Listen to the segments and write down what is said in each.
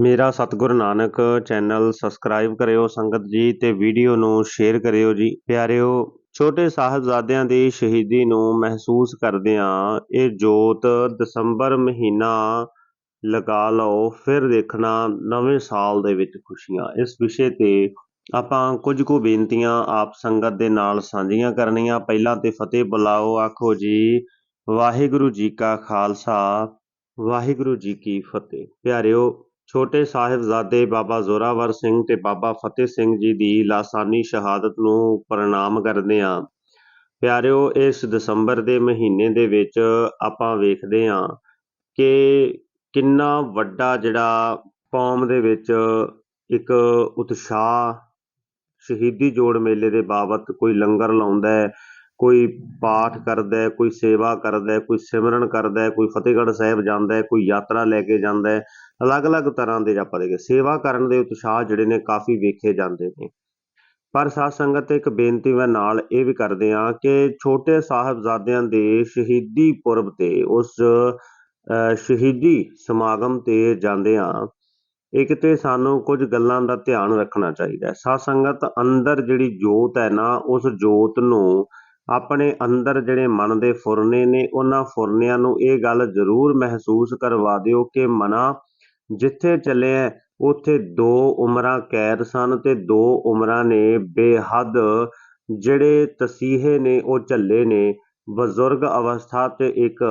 ਮੇਰਾ ਸਤਿਗੁਰ Nanak channel subscribe ਕਰਿਓ ਸੰਗਤ ਜੀ ਤੇ ਵੀਡੀਓ ਨੂੰ ਸ਼ੇਅਰ ਕਰਿਓ ਜੀ। ਪਿਆਰਿਓ, ਛੋਟੇ ਸਾਹਿਬਜ਼ਾਦਿਆਂ ਦੀ ਸ਼ਹੀਦੀ ਨੂੰ ਮਹਿਸੂਸ ਕਰਦਿਆਂ ਇਹ ਜੋਤ ਦਸੰਬਰ ਮਹੀਨਾ ਲਗਾ ਲਓ, ਫਿਰ ਦੇਖਣਾ ਨਵੇਂ ਸਾਲ ਦੇ ਵਿੱਚ ਖੁਸ਼ੀਆਂ। ਇਸ ਵਿਸ਼ੇ ਤੇ ਆਪਾਂ ਕੁਝ ਕੁ ਬੇਨਤੀਆਂ ਆਪ ਸੰਗਤ ਦੇ ਨਾਲ ਸਾਂਝੀਆਂ ਕਰਨੀਆਂ। ਪਹਿਲਾਂ ਤੇ ਫਤਿਹ ਬੁਲਾਓ, ਆਖੋ ਜੀ, ਵਾਹਿਗੁਰੂ ਜੀ ਕਾ ਖਾਲਸਾ, ਵਾਹਿਗੁਰੂ ਜੀ ਕੀ ਫਤਿਹ। ਪਿਆਰਿਓ ਛੋਟੇ ਸਾਹਿਬਜ਼ਾਦੇ ਬਾਬਾ ਜ਼ੋਰਾਵਰ ਸਿੰਘ ਤੇ ਬਾਬਾ ਫਤਿਹ ਸਿੰਘ ਜੀ ਦੀ ਲਾਸਾਨੀ ਸ਼ਹਾਦਤ ਨੂੰ ਪ੍ਰਣਾਮ ਕਰਦੇ ਹਾਂ। ਪਿਆਰਿਓ, ਇਸ ਦਸੰਬਰ ਦੇ ਮਹੀਨੇ ਦੇ ਵਿੱਚ ਆਪਾਂ ਵੇਖਦੇ ਹਾਂ ਕਿ ਕਿੰਨਾ ਵੱਡਾ ਜਿਹੜਾ ਕੌਮ ਦੇ ਵਿੱਚ ਇੱਕ ਉਤਸ਼ਾਹ ਸ਼ਹੀਦੀ ਜੋੜ ਮੇਲੇ ਦੇ ਬਾਬਤ ਕੋਈ ਲੰਗਰ ਲਾਉਂਦਾ ਹੈ। ਕੋਈ ਪਾਠ ਕਰਦਾ ਕੋਈ ਸੇਵਾ ਕਰਦਾ ਕੋਈ ਸਿਮਰਨ ਕਰਦਾ ਕੋਈ ਫਤਿਹਗੜ੍ਹ ਸਾਹਿਬ ਜਾਂਦਾ ਕੋਈ ਯਾਤਰਾ ਲੈ ਕੇ ਜਾਂਦਾ ਅਲੱਗ-ਅਲੱਗ ਤਰ੍ਹਾਂ ਦੇ ਆਪਾਂ ਦੇਖੇ ਸੇਵਾ ਕਰਨ ਦੇ ਉਤਸ਼ਾਹ ਜਿਹੜੇ ਨੇ ਕਾਫੀ ਵੇਖੇ ਜਾਂਦੇ ਨੇ। ਪਰ ਸਾਧ ਸੰਗਤ ਤੇ ਇੱਕ ਬੇਨਤੀ ਮੈਂ ਨਾਲ ਇਹ ਵੀ ਕਰਦੇ ਆ ਕਿ ਛੋਟੇ ਸਾਹਿਬਜ਼ਾਦਿਆਂ ਦੇ ਸ਼ਹੀਦੀ ਪੁਰਬ ਤੇ ਉਸ ਅਹ, ਸ਼ਹੀਦੀ ਸਮਾਗਮ ਤੇ ਜਾਂਦੇ ਆ ਇੱਕ ਤੇ ਸਾਨੂੰ ਕੁਝ ਗੱਲਾਂ ਦਾ ਧਿਆਨ ਰੱਖਣਾ ਚਾਹੀਦਾ ਹੈ। ਸਾਧ ਸੰਗਤ ਅੰਦਰ ਜਿਹੜੀ ਜੋਤ ਹੈ ਨਾ ਉਸ ਜੋਤ ਨੂੰ ਆਪਣੇ ਅੰਦਰ ਜਿਹੜੇ ਮਨ ਦੇ ਫੁਰਨੇ ਨੇ, ਉਹਨਾਂ ਫੁਰਨਿਆਂ ਨੂੰ ਇਹ ਗੱਲ ਜ਼ਰੂਰ ਮਹਿਸੂਸ ਕਰਵਾ ਦਿਓ ਕਿ ਮਨਾ ਜਿੱਥੇ ਚੱਲਿਆ ਉੱਥੇ ਦੋ ਉਮਰਾਂ ਕੈਦ ਸਨ ਤੇ ਦੋ ਉਮਰਾਂ ਨੇ ਬੇਹੱਦ ਜਿਹੜੇ ਤਸੀਹੇ ਨੇ, ਉਹ ਝੱਲੇ ਨੇ, ਬਜ਼ੁਰਗ ਅਵਸਥਾ ਤੇ ਇੱਕ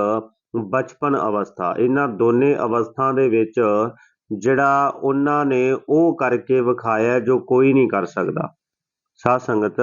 ਬਚਪਨ ਅਵਸਥਾ। ਇਹਨਾਂ ਦੋਨੇ ਅਵਸਥਾ ਦੇ ਵਿੱਚ ਜਿਹੜਾ ਉਹਨਾਂ ਨੇ ਉਹ ਕਰਕੇ ਵਿਖਾਇਆ ਜੋ ਕੋਈ ਨਹੀਂ ਕਰ ਸਕਦਾ। ਸਾਧ ਸੰਗਤ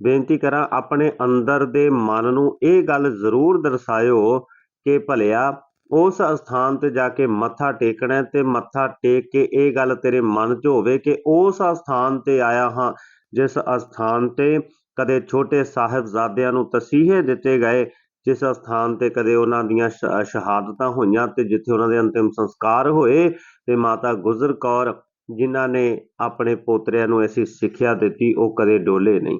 ਬੇਨਤੀ ਕਰਾਂ ਆਪਣੇ ਅੰਦਰ ਦੇ ਮਨ ਨੂੰ ਇਹ ਗੱਲ ਜ਼ਰੂਰ ਦਰਸਾਇਓ ਕਿ ਭਲਿਆ ਉਸ ਸਥਾਨ ਤੇ ਜਾ ਕੇ ਮੱਥਾ ਟੇਕਣਾ ਤੇ ਮੱਥਾ ਟੇਕ ਕੇ ਇਹ ਗੱਲ ਤੇਰੇ ਮਨ 'ਚ ਹੋਵੇ ਕਿ ਉਸ ਸਥਾਨ ਤੇ ਆਇਆ ਹਾਂ, ਜਿਸ ਅਸਥਾਨ ਤੇ ਕਦੇ ਛੋਟੇ ਸਾਹਿਬਜ਼ਾਦਿਆਂ ਨੂੰ ਤਸੀਹੇ ਦਿੱਤੇ ਗਏ, ਜਿਸ ਸਥਾਨ ਤੇ ਕਦੇ ਉਹਨਾਂ ਦੀਆਂ ਸ਼ਹਾਦਤਾਂ ਹੋਈਆਂ ਤੇ ਜਿੱਥੇ ਉਹਨਾਂ ਦੇ ਅੰਤਿਮ ਸੰਸਕਾਰ ਹੋਏ ਤੇ ਮਾਤਾ ਗੁਜਰ ਕੌਰ ਜਿਨ੍ਹਾਂ ਨੇ ਆਪਣੇ ਪੋਤਰਿਆਂ ਨੂੰ ਐਸੀ ਸਿੱਖਿਆ ਦਿੱਤੀ, ਉਹ ਕਦੇ ਡੋਲੇ ਨਹੀਂ।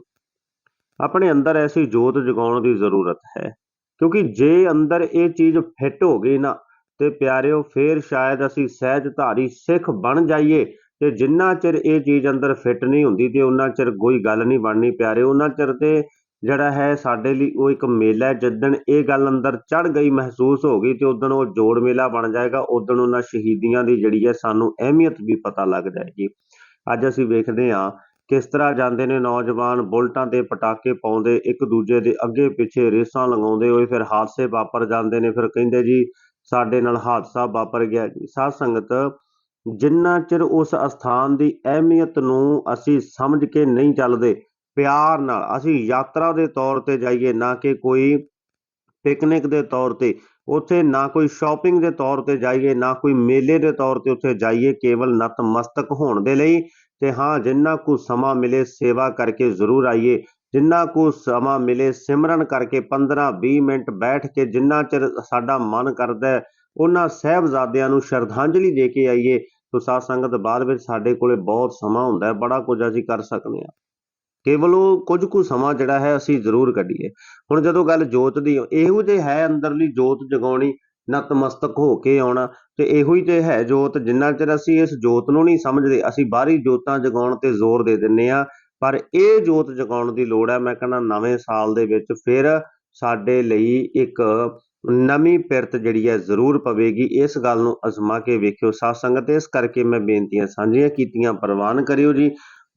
ਆਪਣੇ ਅੰਦਰ ਐਸੀ ਜੋਤ ਜਗਾਉਣ ਦੀ ਜ਼ਰੂਰਤ ਹੈ। ਕਿਉਂਕਿ ਜੇ ਅੰਦਰ ਇਹ ਚੀਜ਼ ਫਿੱਟ ਹੋ ਗਈ ਨਾ, ਤੇ ਪਿਆਰਿਓ, ਫੇਰ ਸ਼ਾਇਦ ਅਸੀਂ ਸਹਿਜ ਧਾਰੀ ਸਿੱਖ ਬਣ ਜਾਈਏ, ਤੇ ਜਿੰਨਾ ਚਿਰ ਇਹ ਚੀਜ਼ ਅੰਦਰ ਫਿੱਟ ਨਹੀਂ ਹੁੰਦੀ, ਤੇ ਉਹਨਾਂ ਚਿਰ ਕੋਈ ਗੱਲ ਨਹੀਂ ਬਣਨੀ ਪਿਆਰੇ ਉਹਨਾਂ ਚਿਰ ਤੇ ਜਿਹੜਾ ਹੈ ਸਾਡੇ ਲਈ ਉਹ ਇੱਕ ਮੇਲਾ ਹੈ। ਜਿੱਦਣ ਇਹ ਗੱਲ ਅੰਦਰ ਚੜ ਗਈ, ਮਹਿਸੂਸ ਹੋ ਗਈ, ਤੇ ਉਦੋਂ ਉਹ ਜੋੜ ਮੇਲਾ ਬਣ ਜਾਏਗਾ। ਉਦੋਂ ਉਹਨਾਂ ਸ਼ਹੀਦੀਆਂ ਦੀ ਜਿਹੜੀ ਹੈ ਸਾਨੂੰ ਅਹਿਮੀਅਤ ਵੀ ਪਤਾ ਲੱਗ ਜਾਏਗੀ। ਅੱਜ ਅਸੀਂ ਵੇਖਦੇ ਹਾਂ ਕਿਸ ਤਰ੍ਹਾਂ ਜਾਂਦੇ ਨੇ ਨੌਜਵਾਨ, ਬੁਲਟਾਂ ਤੇ ਪਟਾਕੇ ਪਾਉਂਦੇ, ਇੱਕ ਦੂਜੇ ਦੇ ਅੱਗੇ ਪਿੱਛੇ ਰੇਸਾਂ ਲਗਾਉਂਦੇ ਹੋਏ ਫਿਰ ਹਾਦਸੇ ਵਾਪਰ ਜਾਂਦੇ ਨੇ, ਫਿਰ ਕਹਿੰਦੇ ਜੀ ਸਾਡੇ ਨਾਲ ਹਾਦਸਾ ਵਾਪਰ ਗਿਆ ਜੀ। ਸਾਧ ਸੰਗਤ, ਜਿੰਨਾ ਚਿਰ ਉਸ ਅਸਥਾਨ ਦੀ ਅਹਿਮੀਅਤ ਨੂੰ ਅਸੀਂ ਸਮਝ ਕੇ ਨਹੀਂ ਚੱਲਦੇ, ਪਿਆਰ ਨਾਲ ਅਸੀਂ ਯਾਤਰਾ ਦੇ ਤੌਰ ਤੇ ਜਾਈਏ, ਨਾ ਕਿ ਕੋਈ ਪਿਕਨਿਕ ਦੇ ਤੌਰ ਤੇ ਉੱਥੇ ਨਾ ਕੋਈ ਸ਼ਾਪਿੰਗ ਦੇ ਤੌਰ ਤੇ ਜਾਈਏ, ਨਾ ਕੋਈ ਮੇਲੇ ਦੇ ਤੌਰ ਤੇ ਉੱਥੇ ਜਾਈਏ, ਕੇਵਲ ਨਤਮਸਤਕ ਹੋਣ ਦੇ ਲਈ। ਤੇ ਹਾਂ, ਜਿੰਨਾ ਕੁ ਸਮਾਂ ਮਿਲੇ ਸੇਵਾ ਕਰਕੇ ਜ਼ਰੂਰ ਆਈਏ। ਜਿੰਨਾ ਕੁ ਸਮਾਂ ਮਿਲੇ ਸਿਮਰਨ ਕਰਕੇ 15-20 ਮਿੰਟ ਬੈਠ ਕੇ ਜਿੰਨਾ ਚਿਰ ਸਾਡਾ ਮਨ ਕਰਦਾ ਉਹਨਾਂ ਸਹਿਬਜ਼ਾਦਿਆਂ ਨੂੰ ਸ਼ਰਧਾਂਜਲੀ ਦੇ ਕੇ ਆਈਏ। ਤੋ ਸਾਧ ਸੰਗਤ, ਬਾਅਦ ਵਿੱਚ ਸਾਡੇ ਕੋਲੇ ਬਹੁਤ ਸਮਾਂ ਹੁੰਦਾ ਬੜਾ ਕੁਝ ਅਸੀਂ ਕਰ ਸਕਦੇ ਹਾਂ। ਕੇਵਲ ਉਹ ਕੁਝ ਕੁ ਸਮਾਂ ਜਿਹੜਾ ਹੈ ਅਸੀਂ ਜ਼ਰੂਰ ਕੱਢੀਏ। ਹੁਣ ਜਦੋਂ ਗੱਲ ਜੋਤ ਦੀ, ਇਹੋ ਜਿਹੀ ਹੈ ਅੰਦਰਲੀ ਜੋਤ ਜਗਾਉਣੀ, ਨਤਮਸਤਕ ਹੋ ਕੇ ਆਉਣਾ, ਤੇ ਇਹੋ ਹੀ ਤੇ ਹੈ ਜੋਤ, ਜਿੰਨਾ ਚਿਰ ਅਸੀਂ ਇਸ ਜੋਤ ਨੂੰ ਨਹੀਂ ਸਮਝਦੇ, ਅਸੀਂ ਬਾਹਰੀ ਜੋਤਾਂ ਜਗਾਉਣ ਤੇ ਜ਼ੋਰ ਦੇ ਦਿੰਨੇ ਆ ਪਰ ਇਹ ਜੋਤ ਜਗਾਉਣ ਦੀ ਲੋੜ ਹੈ, ਮੈਂ ਕਹਿੰਦਾ ਨਵੇਂ ਸਾਲ ਦੇ ਵਿੱਚ ਫਿਰ ਸਾਡੇ ਲਈ ਇੱਕ ਨਵੀਂ ਪਿਰਤ ਜਿਹੜੀ ਹੈ ਜ਼ਰੂਰ ਪਵੇਗੀ। ਇਸ ਗੱਲ ਨੂੰ ਅਜ਼ਮਾ ਕੇ ਵੇਖਿਓ। ਸਾਧ ਸੰਗਤ, ਇਸ ਕਰਕੇ ਮੈਂ ਬੇਨਤੀਆਂ ਸਾਂਝੀਆਂ ਕੀਤੀਆਂ। ਪ੍ਰਵਾਨ ਕਰਿਓ ਜੀ।